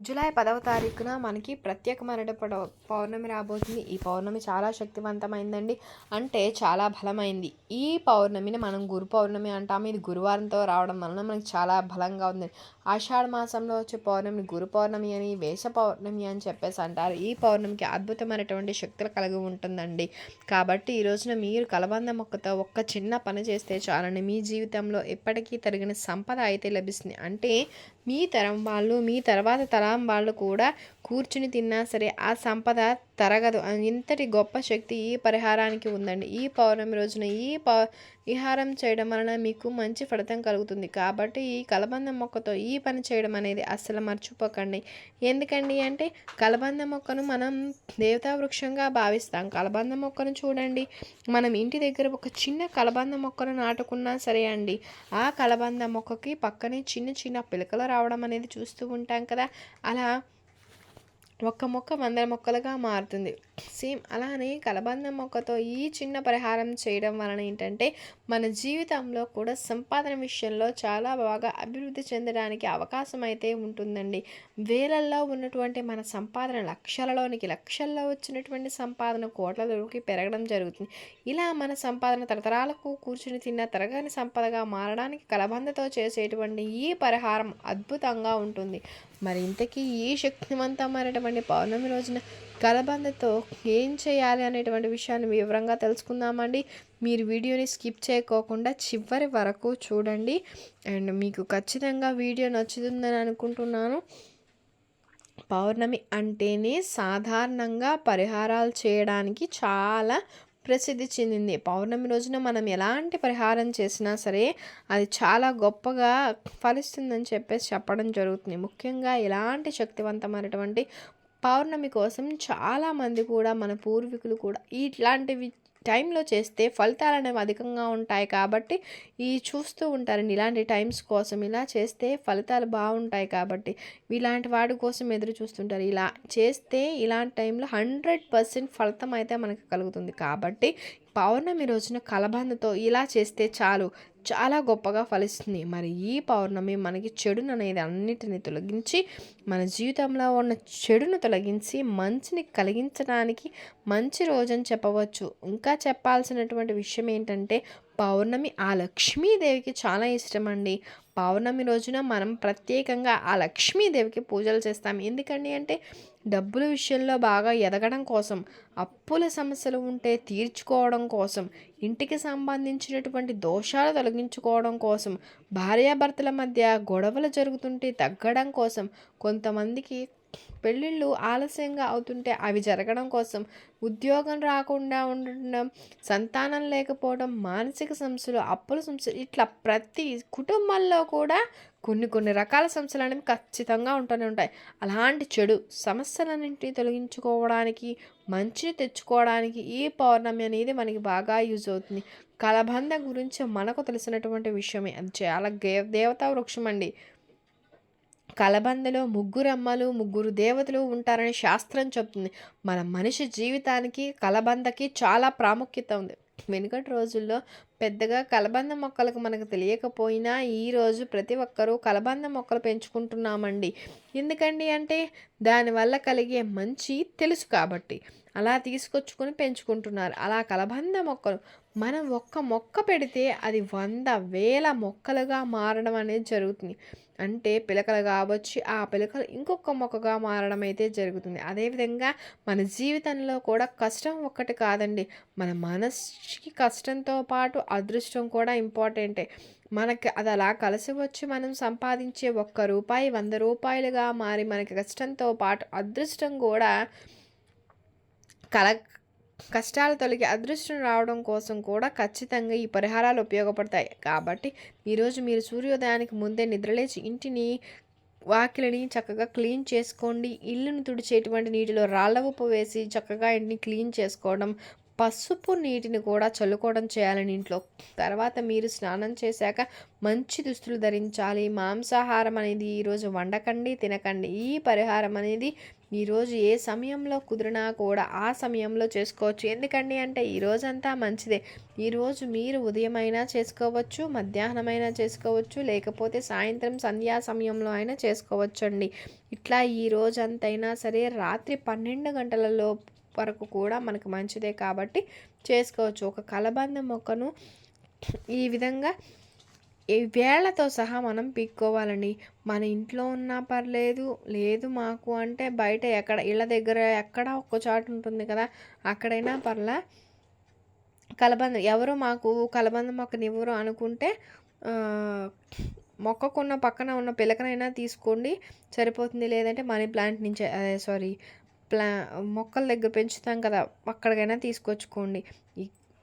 July పదవ తారీఖున మనకి ప్రత్యేకమైన పౌర్ణమి రాబోతుంది. ఈ పౌర్ణమి చాలా శక్తివంతమైందండి. అంటే చాలా బలమైంది. ఈ పౌర్ణమిని మనం గురు పౌర్ణమి అంటాము. ఇది గురువారంతో రావడం వలన మనకి చాలా బలంగా ఉంది ఆషాఢ మాసంలో వచ్చే పౌర్ణమిని గురు పౌర్ణమి అని వేష పౌర్ణమి అని చెప్పేసి అంటారు. ఈ పౌర్ణమికి అద్భుతమైనటువంటి శక్తులు కలిగి ఉంటుందండి. కాబట్టి ఈ రోజున మీరు కలబంద మొక్కతో ఒక్క చిన్న పని చేస్తే చాలండి. మీ జీవితంలో ఎప్పటికీ తరిగిన సంపద అయితే లభిస్తుంది. అంటే మీ తరం వాళ్ళు మీ తర్వాత తరం వాళ్ళు కూడా కూర్చుని తిన్నా సరే ఆ సంపద తరగదు. ఇంతటి గొప్ప శక్తి ఈ పరిహారానికి ఉందండి. ఈ పౌర్ణమి రోజున ఈ పౌ విహారం చేయడం వలన మీకు మంచి ఫలితం కలుగుతుంది. కాబట్టి ఈ కలబంద మొక్కతో ఈ పని చేయడం అనేది అస్సలు మర్చిపోకండి. ఎందుకండి అంటే కలబంద మొక్కను మనం దేవతా వృక్షంగా భావిస్తాం. కలబంద మొక్కను చూడండి. మనం ఇంటి దగ్గర ఒక చిన్న కలబంద మొక్కను నాటుకున్నా సరే అండి ఆ కలబంద మొక్కకి పక్కనే చిన్న చిన్న పిలకలు రావడం అనేది చూస్తూ ఉంటాం కదా. అలా ఒక్క మొక్క వందల మొక్కలుగా మారుతుంది. సేమ్ అలానే కలబంద మొక్కతో ఈ చిన్న పరిహారం చేయడం వలన ఏంటంటే మన జీవితంలో కూడా సంపాదన విషయంలో చాలా బాగా అభివృద్ధి చెందడానికి అవకాశం అయితే ఉంటుందండి. వేలల్లో ఉన్నటువంటి మన సంపాదన లక్షలలోనికి లక్షల్లో వచ్చినటువంటి సంపాదన కోట్లలోకి పెరగడం జరుగుతుంది. ఇలా మన సంపాదన తరతరాలకు కూర్చుని తిన్న తరగని సంపదగా మారడానికి కలబందతో చేసేటువంటి ఈ పరిహారం అద్భుతంగా ఉంటుంది. మరి ఇంతకీ ఈ శక్తివంతమైనటువంటి పౌర్ణమి రోజున కలబందతో ఏం చేయాలి అనేటువంటి విషయాన్ని వివరంగా తెలుసుకుందామండి. మీరు వీడియోని స్కిప్ చేయకోకుండా చివరి వరకు చూడండి. అండ్ మీకు ఖచ్చితంగా వీడియో నచ్చుతుందని అనుకుంటున్నాను. పౌర్ణమి అంటేనే సాధారణంగా పరిహారాలు చేయడానికి చాలా ప్రసిద్ధి చెందింది. పౌర్ణమి రోజున మనం ఎలాంటి పరిహారం చేసినా సరే అది చాలా గొప్పగా ఫలిస్తుందని చెప్పేసి చెప్పడం జరుగుతుంది. ముఖ్యంగా ఎలాంటి శక్తివంతమైనటువంటి పౌర్ణమి కోసం చాలామంది కూడా మన పూర్వీకులు కూడా ఇట్లాంటివి టైంలో చేస్తే ఫలితాలు అనేవి అధికంగా ఉంటాయి కాబట్టి ఈ చూస్తూ ఉంటారండి. ఇలాంటి టైమ్స్ కోసం ఇలా చేస్తే ఫలితాలు బాగుంటాయి కాబట్టి ఇలాంటి వాడి కోసం ఎదురు చూస్తుంటారు. ఇలా చేస్తే ఇలాంటి టైంలో హండ్రెడ్ పర్సెంట్ ఫలితం అయితే మనకు కలుగుతుంది. కాబట్టి పౌర్ణమి రోజున కలబందతో ఇలా చేస్తే చాలు. చాలా గొప్పగా ఫలిస్తుంది. మరి ఈ పౌర్ణమి మనకి చెడును అనేది అన్నిటిని తొలగించి మన జీవితంలో ఉన్న చెడును తొలగించి మంచిని కలిగించడానికి మంచి రోజని చెప్పవచ్చు. ఇంకా చెప్పాల్సినటువంటి విషయం ఏంటంటే పౌర్ణమి ఆ లక్ష్మీదేవికి చాలా ఇష్టం అండి పౌర్ణమి రోజున మనం ప్రత్యేకంగా ఆ లక్ష్మీదేవికి పూజలు చేస్తాం. ఎందుకండి అంటే డబ్బుల విషయంలో బాగా ఎదగడం కోసం అప్పుల సమస్యలు ఉంటే తీర్చుకోవడం కోసం ఇంటికి సంబంధించినటువంటి దోషాలు తొలగించుకోవడం కోసం భార్యాభర్తల మధ్య గొడవలు జరుగుతుంటే తగ్గడం కోసం కొంతమందికి పెళ్ళిళ్ళు ఆలస్యంగా అవుతుంటే అవి జరగడం కోసం ఉద్యోగం రాకుండా ఉండడం సంతానం లేకపోవడం మానసిక సమస్యలు అప్పుల సమస్యలు ఇట్లా ప్రతి కుటుంబంలో కూడా కొన్ని కొన్ని రకాల సమస్యలు అనేవి ఖచ్చితంగా ఉంటూనే ఉంటాయి. అలాంటి చెడు సమస్యలన్నింటినీ తొలగించుకోవడానికి మంచిని తెచ్చుకోవడానికి ఈ పౌర్ణమి అనేది మనకి బాగా యూజ్ అవుతుంది. కలబంద గురించి మనకు తెలిసినటువంటి విషయమే. అది చాలా దేవతా వృక్షం అండి. కలబందలో ముగ్గురు అమ్మలు ముగ్గురు దేవతలు ఉంటారని శాస్త్రం చెప్తుంది. మన మనిషి జీవితానికి కలబందకి చాలా ప్రాముఖ్యత ఉంది. వెనుకటి రోజుల్లో పెద్దగా కలబంద మొక్కలకు మనకు తెలియకపోయినా ఈరోజు ప్రతి ఒక్కరూ కలబంద మొక్కలు పెంచుకుంటున్నామండి. ఎందుకండి అంటే దానివల్ల కలిగే మంచి తెలుసు కాబట్టి. అలా తీసుకొచ్చుకొని పెంచుకుంటున్నారు. అలా కలబంద మొక్కలు మనం ఒక్క మొక్క పెడితే అది వంద వేల మొక్కలుగా మారడం అనేది జరుగుతుంది. అంటే పిలకలు కావచ్చు ఆ పిలకలు ఇంకొక మొక్కగా మారడం అయితే జరుగుతుంది. అదేవిధంగా మన జీవితంలో కూడా కష్టం ఒక్కటి కాదండి. మన మనసుకి కష్టంతో పాటు అదృష్టం కూడా ఇంపార్టెంటే. మనకి అది అలా కలిసి వచ్చి మనం సంపాదించే ఒక్క రూపాయి వంద రూపాయలుగా మారి మనకి కష్టంతో పాటు అదృష్టం కూడా కల కష్టాలు తొలగి అదృష్టం రావడం కోసం కూడా ఖచ్చితంగా ఈ పరిహారాలు ఉపయోగపడతాయి. కాబట్టి ఈరోజు మీరు సూర్యోదయానికి ముందే నిద్రలేచి ఇంటిని వాకిలిని చక్కగా క్లీన్ చేసుకోండి. ఇల్లును తుడిచేటువంటి నీటిలో రాళ్ళ ఉప్పు వేసి చక్కగా ఇంటిని క్లీన్ చేసుకోవడం పసుపు నీటిని కూడా చల్లుకోవడం చేయాలని ఇంట్లో. తర్వాత మీరు స్నానం చేశాక మంచి దుస్తులు ధరించాలి. మాంసాహారం అనేది ఈరోజు వండకండి తినకండి. ఈ పరిహారం అనేది ఈరోజు ఏ సమయంలో కుదిరినా కూడా ఆ సమయంలో చేసుకోవచ్చు. ఎందుకండి అంటే ఈ రోజంతా మంచిదే. ఈరోజు మీరు ఉదయమైనా చేసుకోవచ్చు మధ్యాహ్నమైనా చేసుకోవచ్చు లేకపోతే సాయంత్రం సంధ్యా సమయంలో అయినా చేసుకోవచ్చు అండి ఇట్లా ఈ రోజంతైనా సరే రాత్రి పన్నెండు గంటలలో వరకు కూడా మనకు మంచిదే కాబట్టి చేసుకోవచ్చు. ఒక కలబంద మొక్కను ఈ విధంగా ఈ వేళ్ళతో సహా మనం పీక్కోవాలండి. మన ఇంట్లో ఉన్నా పర్లేదు లేదు మాకు అంటే బయట ఎక్కడ ఇళ్ళ దగ్గర ఎక్కడ ఒక్క చాటు ఉంటుంది కదా అక్కడైనా పర్లా కలబంద ఎవరు మాకు కలబంద మొక్కనివ్వరు అనుకుంటే మొక్కకున్న పక్కన ఉన్న పిలకనైనా తీసుకోండి. సరిపోతుంది లేదంటే మనీ ప్లాంట్ నుంచి అదే సారీ ప్లా మొక్కల దగ్గర పెంచుతాం కదా అక్కడికైనా తీసుకొచ్చుకోండి.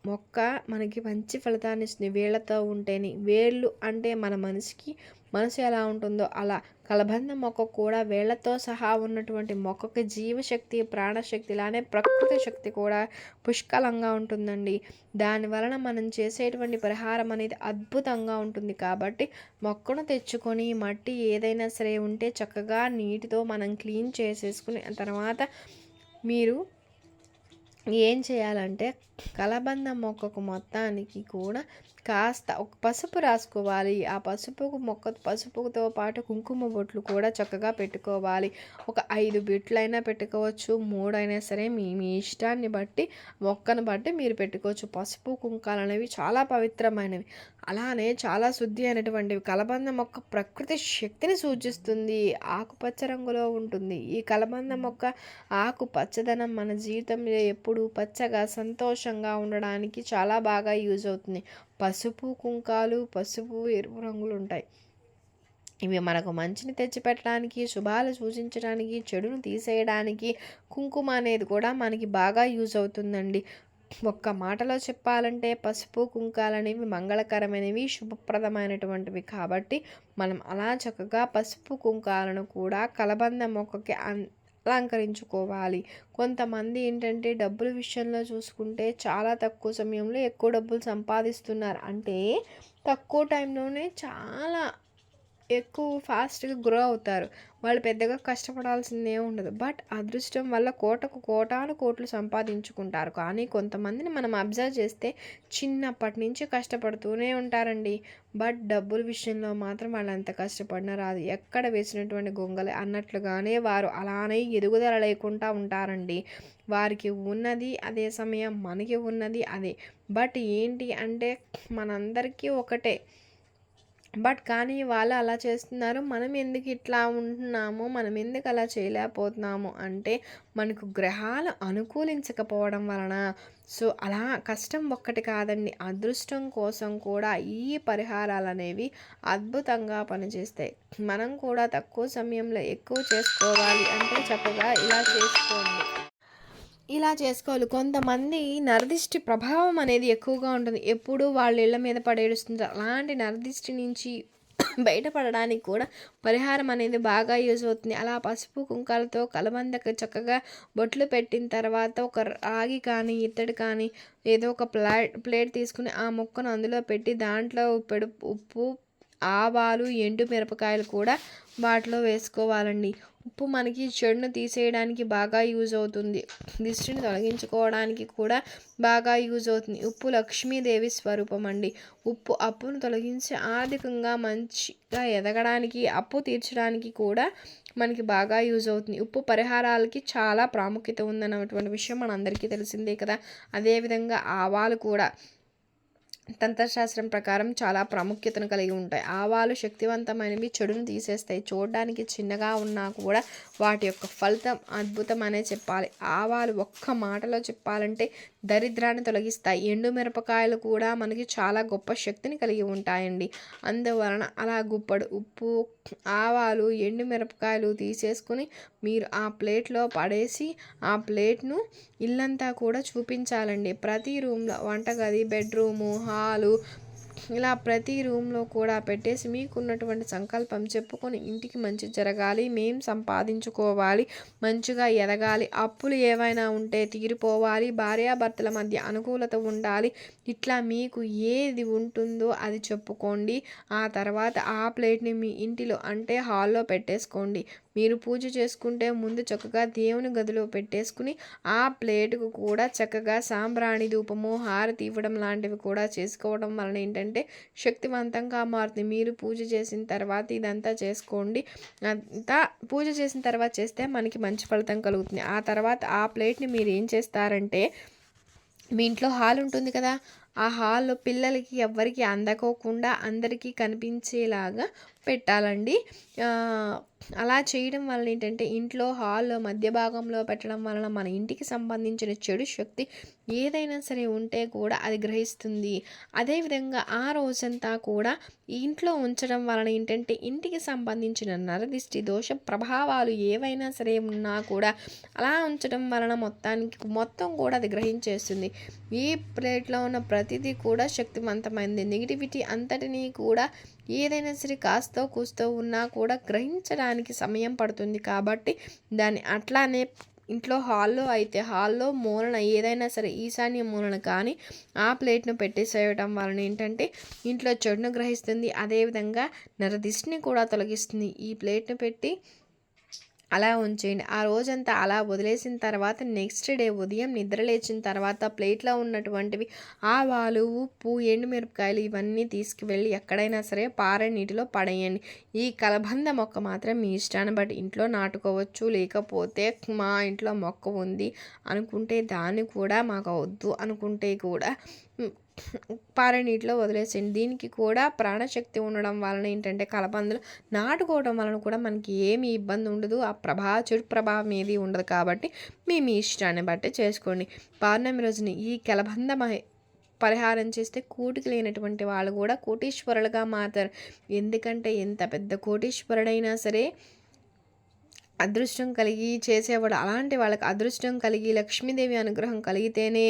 మొక్క మనకి మంచి ఫలితాన్ని ఇస్తుంది. వేళ్ళతో ఉంటేనే. వేళ్ళు అంటే మన మనసుకి మనసు ఎలా ఉంటుందో అలా. కలబంద మొక్క కూడా వేళ్ళతో సహా ఉన్నటువంటి మొక్కకి జీవశక్తి ప్రాణశక్తి ఇలానే ప్రకృతి శక్తి కూడా పుష్కలంగా ఉంటుందండి. దాని వలన మనం చేసేటువంటి పరిహారం అనేది అద్భుతంగా ఉంటుంది. కాబట్టి మొక్కను తెచ్చుకొని మట్టి ఏదైనా సరే ఉంటే చక్కగా నీటితో మనం క్లీన్ చేసేసుకుని తర్వాత మీరు ఏం చేయాలంటే కలబంద మొక్కకు మొత్తానికి కూడా కాస్త ఒక పసుపు రాసుకోవాలి. ఆ పసుపుకు మొక్క పసుపుతో పాటు కుంకుమ బొట్లు కూడా చక్కగా పెట్టుకోవాలి. ఒక ఐదు బిట్లైనా పెట్టుకోవచ్చు. మూడైనా సరే మీ మీ ఇష్టాన్ని బట్టి మొక్కను బట్టి మీరు పెట్టుకోవచ్చు. పసుపు కుంకాలు అనేవి చాలా పవిత్రమైనవి. అలానే చాలా శుద్ధి అయినటువంటివి. కలబంద మొక్క ప్రకృతి శక్తిని సూచిస్తుంది. ఆకుపచ్చ రంగులో ఉంటుంది. ఈ కలబంద మొక్క ఆకు పచ్చదనం మన జీవితంలో ఎప్పుడు పచ్చగా సంతోషంగా ఉండడానికి చాలా బాగా యూజ్ అవుతుంది. పసుపు కుంకాలు పసుపు ఎరుపు రంగులు ఉంటాయి ఇవి మనకు మంచిని తెచ్చిపెట్టడానికి శుభాలు సూచించడానికి చెడును తీసేయడానికి కుంకుమ అనేది కూడా మనకి బాగా యూజ్ అవుతుందండి. ఒక్క మాటలో చెప్పాలంటే పసుపు కుంకాలు అనేవి మంగళకరమైనవి శుభప్రదమైనటువంటివి కాబట్టి మనం అలా చక్కగా పసుపు కుంకాలను కూడా కలబంద మొక్కకి అలంకరించుకోవాలి. కొంతమంది ఏంటంటే డబ్బుల విషయంలో చూసుకుంటే చాలా తక్కువ సమయంలో ఎక్కువ డబ్బులు సంపాదిస్తున్నారు. అంటే తక్కువ టైంలోనే చాలా ఎక్కువ ఫాస్ట్గా గ్రో అవుతారు. వాళ్ళు పెద్దగా కష్టపడాల్సిందే ఉండదు. బట్ అదృష్టం వల్ల కోటకు కోటాను కోట్లు సంపాదించుకుంటారు. కానీ కొంతమందిని మనం అబ్జర్వ్ చేస్తే చిన్నప్పటి నుంచి కష్టపడుతూనే ఉంటారండి. బట్ డబ్బుల విషయంలో మాత్రం వాళ్ళు అంత కష్టపడిన రాదు. ఎక్కడ వేసినటువంటి గొంగలి అన్నట్లుగానే వారు అలానే ఎదుగుదల లేకుండా ఉంటారండి. వారికి ఉన్నది అదే సమయం మనకి ఉన్నది అదే. బట్ ఏంటి అంటే మనందరికీ ఒకటే. బట్ కానీ వాళ్ళు అలా చేస్తున్నారు. మనం ఎందుకు ఇట్లా ఉంటున్నామో మనం ఎందుకు అలా చేయలేకపోతున్నాము అంటే మనకు గ్రహాలు అనుకూలించకపోవడం వలన. సో అలా కష్టం ఒక్కటి కాదండి. అదృష్టం కోసం కూడా ఈ పరిహారాలు అనేవి అద్భుతంగా పనిచేస్తాయి. మనం కూడా తక్కువ సమయంలో ఎక్కువ చేసుకోవాలి అంటే చక్కగా ఇలా చేసుకోండి. ఇలా చేసుకోవాలి. కొంతమంది నరదిష్టి ప్రభావం అనేది ఎక్కువగా ఉంటుంది. ఎప్పుడు వాళ్ళ ఇళ్ళ మీద పడేడుస్తుంది అలాంటి నరదిష్టి నుంచి బయటపడడానికి కూడా పరిహారం అనేది బాగా యూజ్ అవుతుంది. అలా పసుపు కుంకాలతో కలబందకు చక్కగా బొట్లు పెట్టిన తర్వాత ఒక రాగి కానీ ఇత్తడి కానీ ఏదో ఒక ప్లేట్ ప్లేట్ తీసుకుని ఆ మొక్కను అందులో పెట్టి దాంట్లో ఉప్పెడు ఉప్పు ఆవాలు ఎండు మిరపకాయలు కూడా వాటిలో వేసుకోవాలండి. ఉప్పు మనకి చెడును తీసేయడానికి బాగా యూజ్ అవుతుంది. దిష్టిని తొలగించుకోవడానికి కూడా బాగా యూజ్ అవుతుంది. ఉప్పు లక్ష్మీదేవి స్వరూపం అండి. ఉప్పు అప్పును తొలగించి ఆర్థికంగా మంచిగా ఎదగడానికి అప్పు తీర్చడానికి కూడా మనకి బాగా యూజ్ అవుతుంది. ఉప్పు పరిహారాలకి చాలా ప్రాముఖ్యత ఉందన్నటువంటి విషయం మనందరికీ తెలిసిందే కదా. అదేవిధంగా ఆవాలు కూడా. తంత్రశాస్త్రం ప్రకారం చాలా ప్రాముఖ్యతను కలిగి ఉంటాయి. ఆవాలు శక్తివంతమైనవి చెడును తీసేస్తాయి. చూడడానికి చిన్నగా ఉన్నా కూడా వాటి యొక్క ఫలితం అద్భుతం అనే చెప్పాలి. ఆవాలు ఒక్క మాటలో చెప్పాలంటే దరిద్రాన్ని తొలగిస్తాయి. ఎండు మిరపకాయలు కూడా మనకి చాలా గొప్ప శక్తిని కలిగి ఉంటాయండి. అందువలన అలా గుప్పడు ఉప్పు ఆవాలు ఎండు మిరపకాయలు తీసేసుకుని మీరు ఆ ప్లేట్లో పడేసి ఆ ప్లేట్ను ఇల్లంతా కూడా చూపించాలండి. ప్రతి రూమ్లో వంటగది బెడ్రూము హాలు ఇలా ప్రతి రూమ్లో కూడా పెట్టేసి మీకున్నటువంటి సంకల్పం చెప్పుకొని ఇంటికి మంచి జరగాలి మేం సంపాదించుకోవాలి మంచిగా ఎదగాలి అప్పులు ఏవైనా ఉంటే తీరిపోవాలి భార్యాభర్తల మధ్య అనుకూలత ఉండాలి ఇట్లా మీకు ఏది ఉంటుందో అది చెప్పుకోండి. ఆ తర్వాత ఆ ప్లేట్ని మీ ఇంటిలో అంటే హాల్లో పెట్టేసుకోండి. మీరు పూజ చేసుకుంటే ముందు చక్కగా దేవుని గదిలో పెట్టేసుకుని ఆ ప్లేటుకు కూడా చక్కగా సాంబ్రాణి ధూపము హారతి ఇవ్వడం లాంటివి కూడా చేసుకోవడం వలన ఏంటంటే శక్తివంతంగా మారుతుంది. మీరు పూజ చేసిన తర్వాత ఇదంతా చేసుకోండి. అంతా పూజ చేసిన తర్వాత చేస్తే మనకి మంచి ఫలితం కలుగుతుంది. ఆ తర్వాత ఆ ప్లేట్ని మీరు ఏం చేస్తారంటే మీ ఇంట్లో హాల్ ఉంటుంది కదా ఆ హాల్లో పిల్లలకి ఎవ్వరికి అందకోకుండా అందరికీ కనిపించేలాగా పెట్టాలండి. అలా చేయడం వలన ఏంటంటే ఇంట్లో హాల్లో మధ్య భాగంలో పెట్టడం వలన మన ఇంటికి సంబంధించిన చెడు శక్తి ఏదైనా సరే ఉంటే కూడా అది గ్రహిస్తుంది. అదేవిధంగా ఆ రోజంతా కూడా ఇంట్లో ఉంచడం వలన ఏంటంటే ఇంటికి సంబంధించిన నరదిష్టి దోష ప్రభావాలు ఏవైనా సరే ఉన్నా కూడా అలా ఉంచడం వలన మొత్తానికి మొత్తం కూడా అది గ్రహించేస్తుంది. ఈ ప్లేట్లో ఉన్న ప్రతిదీ కూడా శక్తివంతమైంది. నెగిటివిటీ అంతటినీ కూడా ఏదైనా సరే కాస్త కూస్తో ఉన్నా కూడా గ్రహించడానికి సమయం పడుతుంది కాబట్టి దాన్ని అట్లానే ఇంట్లో హాల్లో అయితే హాల్లో మూలన ఏదైనా సరే ఈశాన్య మూలన కానీ ఆ ప్లేట్ను పెట్టేసేయటం వలన ఏంటంటే ఇంట్లో చెడును గ్రహిస్తుంది. అదేవిధంగా నరదిష్టిని కూడా తొలగిస్తుంది. ఈ ప్లేట్ను పెట్టి అలా ఉంచేయండి. ఆ రోజంతా అలా వదిలేసిన తర్వాత నెక్స్ట్ డే ఉదయం నిద్ర లేచిన తర్వాత ప్లేట్లో ఉన్నటువంటివి ఆవాలు ఉప్పు ఎండుమిరపకాయలు ఇవన్నీ తీసుకువెళ్ళి ఎక్కడైనా సరే పారే నీటిలో పడేయండి. ఈ కలబంద మొక్క మాత్రం మీ ఇష్టాన్ని బట్టి ఇంట్లో నాటుకోవచ్చు లేకపోతే మా ఇంట్లో మొక్క ఉంది అనుకుంటే దాన్ని కూడా మాకు వద్దు అనుకుంటే కూడా పారే నీటిలో వదిలేసేయండి. దీనికి కూడా ప్రాణశక్తి ఉండడం వలన ఏంటంటే కలబందలు నాటుకోవడం వలన కూడా మనకి ఏమి ఇబ్బంది ఉండదు. ఆ ప్రభా చెడు ప్రభావం ఏది ఉండదు కాబట్టి మీ మీ ఇష్టాన్ని బట్టి చేసుకోండి. పౌర్ణమి రోజున ఈ కలబంద పరిహారం చేస్తే కూటికి లేనటువంటి వాళ్ళు కూడా కోటీశ్వరులుగా మారుతారు. ఎందుకంటే ఎంత పెద్ద కోటీశ్వరుడైనా సరే అదృష్టం కలిగి చేసేవాడు అలాంటి వాళ్ళకి అదృష్టం కలిగి లక్ష్మీదేవి అనుగ్రహం కలిగితేనే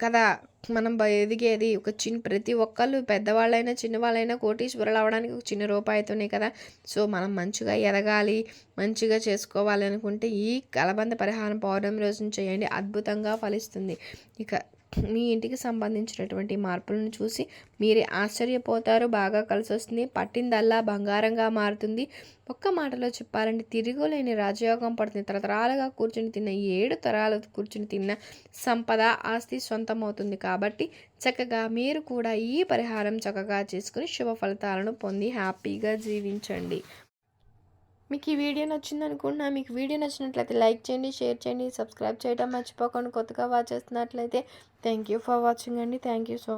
కదా మనం ఎదిగేది ఒక చిన్న ప్రతి ఒక్కళ్ళు పెద్దవాళ్ళైనా చిన్నవాళ్ళైనా కోటీశ్వరులు అవడానికి ఒక చిన్న రూపాయితోనే కదా. సో మనం మంచిగా ఎదగాలి మంచిగా చేసుకోవాలి అనుకుంటే ఈ కలబంద పరిహారం పౌర్ణమి రోజున చేయండి అద్భుతంగా ఫలిస్తుంది. ఇక మీ ఇంటికి సంబంధించినటువంటి మార్పులను చూసి మీరే ఆశ్చర్యపోతారు బాగా కలిసి వస్తుంది పట్టిందల్లా బంగారంగా మారుతుంది. ఒక్క మాటలో చెప్పాలంటే తిరుగులేని రాజయోగం పడుతుంది. తరతరాలుగా కూర్చుని తిన్న ఏడు తరాలు కూర్చుని తిన్న సంపద ఆస్తి సొంతమవుతుంది కాబట్టి చక్కగా మీరు కూడా ఈ పరిహారం చక్కగా చేసుకుని శుభ ఫలితాలను పొంది హ్యాపీగా జీవించండి. మీకు ఈ వీడియో నచ్చింది అనుకుంటున్నా మీకు వీడియో నచ్చినట్లయితే లైక్ చేయండి షేర్ చేయండి సబ్స్క్రైబ్ చేయడం మర్చిపోకండి. కొత్తగా వాచ్ చేస్తున్నట్లయితే థ్యాంక్ యూ ఫర్ వాచింగ్ అండి. Thank you so